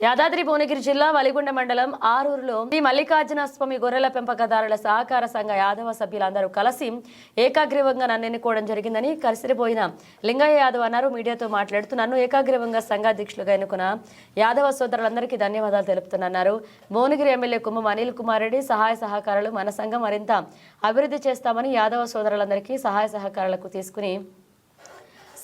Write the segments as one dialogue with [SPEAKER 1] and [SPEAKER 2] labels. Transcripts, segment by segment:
[SPEAKER 1] యాదాద్రి భువనగిరి జిల్లా వలిగొండ మండలం ఆరూరులో శ్రీ మల్లికార్జున స్వామి గొర్రెల పెంపకదారుల సహకార సంఘ యాదవ సభ్యులందరూ కలిసి ఏకాగ్రీవంగా నన్ను ఎన్నుకోవడం జరిగిందని కసిరిపోయిన లింగయ్య యాదవ్ అన్నారు. మీడియాతో మాట్లాడుతూ నన్ను ఏకాగ్రీవంగా సంఘాధ్యక్షులుగా ఎన్నుకున్న యాదవ సోదరులందరికీ ధన్యవాదాలు తెలుపుతున్నాన్నారు. భువనగిరి ఎమ్మెల్యే కుమ్మం అనిల్ కుమార్ రెడ్డి సహాయ సహకారాలు మన సంఘం మరింత అభివృద్ధి చేస్తామని యాదవ సోదరులందరికీ సహాయ సహకారాలకు తీసుకుని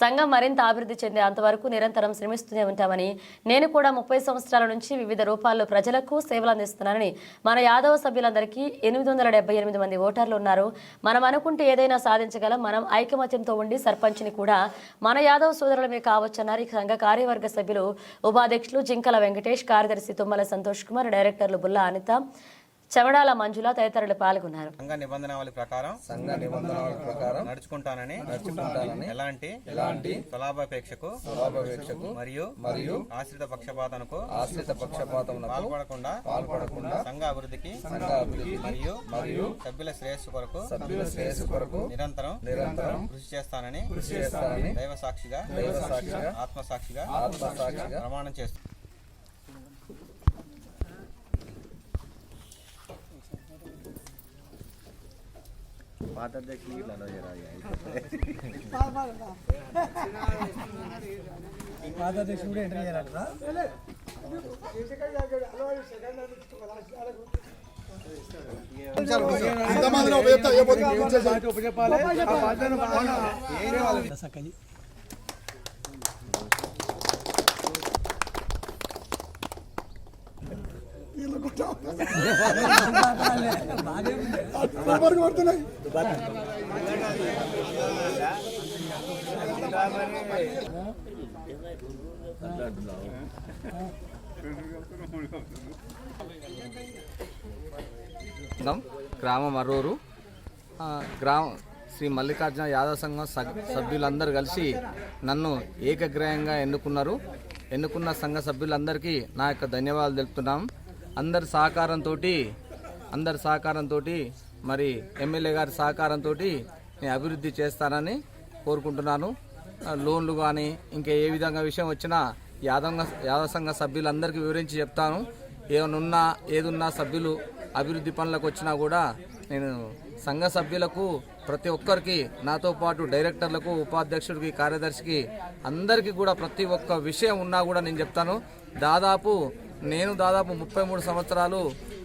[SPEAKER 1] సంఘం మరింత అభివృద్ధి చెందే అంతవరకు నిరంతరం శ్రమిస్తూనే ఉంటామని నేను కూడా ముప్పై సంవత్సరాల నుంచి వివిధ రూపాల్లో ప్రజలకు సేవలు అందిస్తున్నానని మన యాదవ సభ్యులందరికీ ఎనిమిది వందల డెబ్బై ఎనిమిది మంది ఓటర్లు ఉన్నారు. మనం అనుకుంటే ఏదైనా సాధించగలం. మనం ఐకమత్యంతో ఉండి సర్పంచ్ని కూడా మన యాదవ సోదరులమే కావచ్చన్నారు. ఈ సంఘ కార్యవర్గ సభ్యులు ఉపాధ్యక్షులు జింకల వెంకటేష్ కార్యదర్శి తుమ్మల సంతోష్ కుమార్ డైరెక్టర్లు బుల్లా అనిత చెవడాల మంజుల తదితరులు పాల్గొన్నారు.
[SPEAKER 2] సంఘ నిబంధనావళి ప్రకారం
[SPEAKER 3] సంఘ నిబంధనల ప్రకారం
[SPEAKER 2] నడుచుకుంటానని
[SPEAKER 3] నడుచుకుంటానని
[SPEAKER 2] ఎలాంటి
[SPEAKER 3] ఎలాంటి
[SPEAKER 2] స్వలాభాపేక్షకు
[SPEAKER 3] స్వలాభాపేక్షకు
[SPEAKER 2] మరియు
[SPEAKER 3] మరియు
[SPEAKER 2] ఆశ్రిత పక్షపాతనకు
[SPEAKER 3] ఆశ్రిత పక్షపాతములకు
[SPEAKER 2] పాల్పడకుండా
[SPEAKER 3] పాల్పడకుండా
[SPEAKER 2] సంఘ అభివృద్ధికి
[SPEAKER 3] సంఘ అభివృద్ధి
[SPEAKER 2] మరియు
[SPEAKER 3] మరియు
[SPEAKER 2] సభ్యుల శ్రేయస్సు కొరకు
[SPEAKER 3] సభ్యుల శ్రేయస్సు కొరకు
[SPEAKER 2] నిరంతరం
[SPEAKER 3] నిరంతరం
[SPEAKER 2] కృషి చేస్తానని
[SPEAKER 3] కృషి చేస్తానని
[SPEAKER 2] దైవ సాక్షిగా
[SPEAKER 3] దైవ సాక్షిగా
[SPEAKER 2] ఆత్మసాక్షిగా
[SPEAKER 3] ఆత్మసాక్షిగా
[SPEAKER 2] ప్రమాణం చేస్తాను
[SPEAKER 4] పాదాధ్యక్షుడు కూడా ఎంటర్ చేయాలంటారా సక్కది
[SPEAKER 3] సంఘం గ్రామం అరూరు గ్రామం గ్రామ శ్రీ మల్లికార్జున యాదవ సంఘం సభ్యులందరూ కలిసి నన్ను ఏకగ్రహంగా ఎన్నుకున్నారు. ఎన్నుకున్న సంఘ సభ్యులందరికీ నా యొక్క ధన్యవాదాలు తెలుపుతున్నాం. అందరి సహకారంతో అందరి సహకారంతో మరి ఎమ్మెల్యే గారి సహకారంతో నేను అభివృద్ధి చేస్తానని కోరుకుంటున్నాను. లోన్లు కానీ ఇంకా ఏ విధంగా విషయం వచ్చినా యాదవ యాదవ సంఘ సభ్యులందరికీ వివరించి చెప్తాను. ఏమనున్నా ఏదున్నా సభ్యులు అభివృద్ధి పనులకు వచ్చినా కూడా నేను సంఘ సభ్యులకు ప్రతి ఒక్కరికి నాతో పాటు డైరెక్టర్లకు ఉపాధ్యక్షుడికి కార్యదర్శికి అందరికీ కూడా ప్రతి ఒక్క విషయం ఉన్నా కూడా నేను చెప్తాను. దాదాపు నేను దాదాపు ముప్పై మూడు సంవత్సరాలు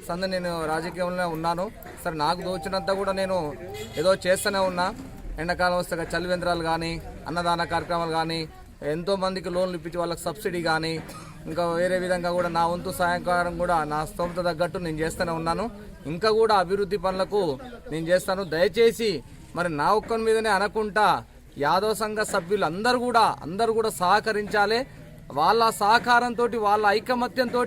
[SPEAKER 3] సంద నేను రాజకీయంలో ఉన్నాను. సరే నాకు దోచినంత కూడా నేను ఏదో చేస్తూనే ఉన్నా. ఎండాకాలం వస్తే చలివేంద్రాలు కానీ అన్నదాన కార్యక్రమాలు కానీ ఎంతో మందికి లోన్లు ఇప్పించి వాళ్ళకి సబ్సిడీ కానీ ఇంకా వేరే విధంగా కూడా నా వంతు సాయంకాలం కూడా నా స్తోమత తగ్గట్టు నేను చేస్తూనే ఉన్నాను. ఇంకా కూడా అభివృద్ధి పనులకు నేను చేస్తాను. దయచేసి మరి నా ఒక్కని మీదనే అనకుండా యాదవ సంఘ సభ్యులు అందరూ కూడా అందరూ కూడా సహకరించాలి. వాళ్ళ సహకారంతో వాళ్ళ ఐకమత్యంతో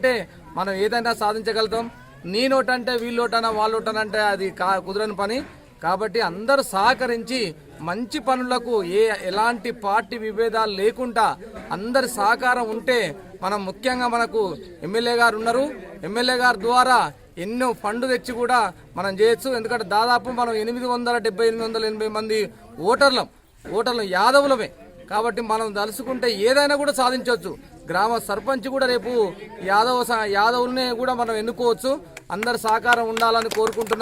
[SPEAKER 3] మనం ఏదైనా సాధించగలుగుతాం. నేనోటంటే వీళ్ళోటనా వాళ్ళోటనంటే అది కా కుదరని పని. కాబట్టి అందరూ సహకరించి మంచి పనులకు ఏ ఎలాంటి పార్టీ విభేదాలు లేకుండా అందరి సహకారం ఉంటే మనం ముఖ్యంగా మనకు ఎమ్మెల్యే గారు ఉన్నారు. ఎమ్మెల్యే గారి ద్వారా ఎన్నో ఫండ్ తెచ్చి కూడా మనం చేయొచ్చు. ఎందుకంటే దాదాపు మనం ఎనిమిది వందల డెబ్బై ఎనిమిది వందల ఎనభై మంది ఓటర్లం. ఓటర్లు యాదవులమే. కాబట్టి మనం తలుసుకుంటే ఏదైనా కూడా సాధించవచ్చు. గ్రామ సర్పంచ్ కూడా రేపు యాదవ స- యాదవుల్నే కూడా మనం ఎన్నుకోవచ్చు. అందరు సహకారం ఉండాలని కోరుకుంటున్నాం.